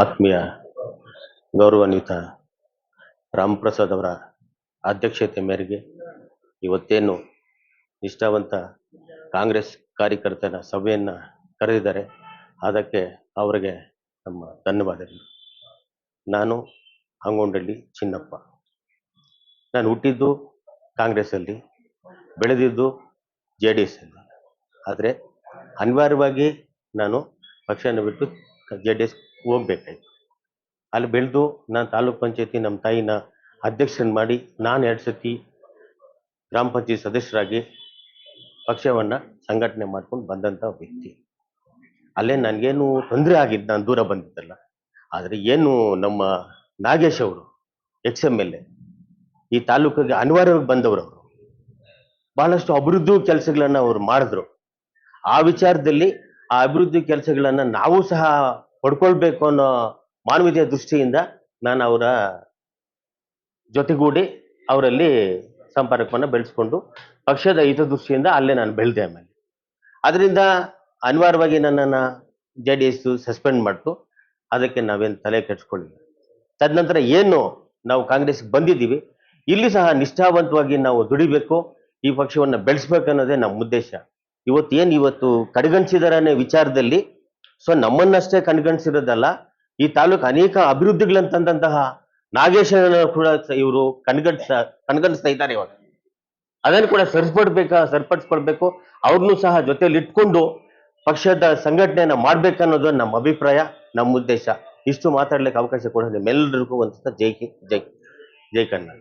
ಆತ್ಮೀಯ ಗೌರವಾನ್ವಿತ ರಾಮಪ್ರಸಾದ್ ಅವರ ಅಧ್ಯಕ್ಷತೆ ಮೇರೆಗೆ ಇವತ್ತೇನು ನಿಷ್ಠಾವಂತ ಕಾಂಗ್ರೆಸ್ ಕಾರ್ಯಕರ್ತರ ಸಭೆಯನ್ನು ಕರೆದಿದ್ದಾರೆ, ಅದಕ್ಕೆ ಅವರಿಗೆ ನಮ್ಮ ಧನ್ಯವಾದಗಳು. ನಾನು ಹಂಗೊಂಡಳ್ಳಿ ಚಿನ್ನಪ್ಪ. ನಾನು ಹುಟ್ಟಿದ್ದು ಕಾಂಗ್ರೆಸ್ಸಲ್ಲಿ, ಬೆಳೆದಿದ್ದು ಜೆ ಡಿ ಎಸ್ಸಲ್ಲಿ. ಆದರೆ ಅನಿವಾರ್ಯವಾಗಿ ನಾನು ಪಕ್ಷನ ಬಿಟ್ಟು ಜೆ ಡಿ ಎಸ್ ಹೋಗ್ಬೇಕಾಯ್ತು. ಅಲ್ಲಿ ಬೆಳೆದು ನಾನು ತಾಲೂಕ್ ಪಂಚಾಯತಿ ನಮ್ಮ ತಾಯಿನ ಅಧ್ಯಕ್ಷರನ್ನ ಮಾಡಿ ನಾನು ಎರಡು ಸತಿ ಗ್ರಾಮ ಪಂಚಾಯತ್ ಸದಸ್ಯರಾಗಿ ಪಕ್ಷವನ್ನು ಸಂಘಟನೆ ಮಾಡ್ಕೊಂಡು ಬಂದಂಥ ವ್ಯಕ್ತಿ. ಅಲ್ಲೇ ನನಗೇನು ತೊಂದರೆ ಆಗಿದ್ದು ನಾನು ದೂರ ಬಂದಿದ್ದಲ್ಲ. ಆದರೆ ಏನು ನಮ್ಮ ನಾಗೇಶ್ ಅವರು, ಎಕ್ಸ್ ಎಂ ಎಲ್ ಎ, ಈ ತಾಲೂಕಿಗೆ ಅನಿವಾರ್ಯವಾಗಿ ಬಂದವರು ಅವರು. ಬಹಳಷ್ಟು ಅಭಿವೃದ್ಧಿ ಕೆಲಸಗಳನ್ನ ಅವ್ರು ಮಾಡಿದ್ರು. ಆ ವಿಚಾರದಲ್ಲಿ ಆ ಅಭಿವೃದ್ಧಿ ಕೆಲಸಗಳನ್ನ ನಾವು ಸಹ ಪಡ್ಕೊಳ್ಬೇಕು ಅನ್ನೋ ಮಾನವೀಯತೆಯ ದೃಷ್ಟಿಯಿಂದ ನಾನು ಅವರ ಜೊತೆಗೂಡಿ ಅವರಲ್ಲಿ ಸಂಪರ್ಕವನ್ನು ಬೆಳೆಸ್ಕೊಂಡು ಪಕ್ಷದ ಹಿತದೃಷ್ಟಿಯಿಂದ ಅಲ್ಲೇ ನಾನು ಬೆಳೆದೆ ಆಮೇಲೆ. ಅದರಿಂದ ಅನಿವಾರ್ಯವಾಗಿ ನನ್ನನ್ನು ಜೆ ಡಿ ಎಸ್ ಸಸ್ಪೆಂಡ್ ಮಾಡ್ತು. ಅದಕ್ಕೆ ನಾವೇನು ತಲೆ ಕೆಡ್ಸ್ಕೊಳ್ಳಿಲ್ಲ. ತದನಂತರ ಏನು ನಾವು ಕಾಂಗ್ರೆಸ್ಗೆ ಬಂದಿದ್ದೀವಿ. ಇಲ್ಲಿ ಸಹ ನಿಷ್ಠಾವಂತವಾಗಿ ನಾವು ದುಡಿಬೇಕು, ಈ ಪಕ್ಷವನ್ನು ಬೆಳೆಸ್ಬೇಕು ಅನ್ನೋದೇ ನಮ್ಮ ಉದ್ದೇಶ. ಇವತ್ತು ಏನು ಇವತ್ತು ಕಡೆಗಣಿಸಿದಾರೆ ಅನ್ನೋ ವಿಚಾರದಲ್ಲಿ ಸೊ ನಮ್ಮನ್ನಷ್ಟೇ ಕಣ್ಗಣಿಸಿರೋದಲ್ಲ, ಈ ತಾಲೂಕು ಅನೇಕ ಅಭಿವೃದ್ಧಿಗಳಂತಂತಹ ನಾಗೇಶನ ಕೂಡ ಇವರು ಕಣ್ಗಣಿಸ, ಕಣ್ಗಣಿಸ್ತಾ ಇದ್ದಾರೆ ಇವಾಗ. ಅದನ್ನು ಕೂಡ ಸರಿಪಡ್ಬೇಕಾ ಸರಿಪಡಿಸ್ಕೊಳ್ಬೇಕು ಅವ್ರನ್ನೂ ಸಹ ಜೊತೆಯಲ್ಲಿ ಇಟ್ಕೊಂಡು ಪಕ್ಷದ ಸಂಘಟನೆಯನ್ನ ಮಾಡ್ಬೇಕನ್ನೋದು ನಮ್ಮ ಅಭಿಪ್ರಾಯ, ನಮ್ಮ ಉದ್ದೇಶ. ಇಷ್ಟು ಮಾತಾಡ್ಲಿಕ್ಕೆ ಅವಕಾಶ ಕೊಡೋದು ನಿಮ್ಮೆಲ್ಲರಿಗೂ ಒಂದು ಜೈ ಜೈ ಜೈ ಕನ್ನಡ.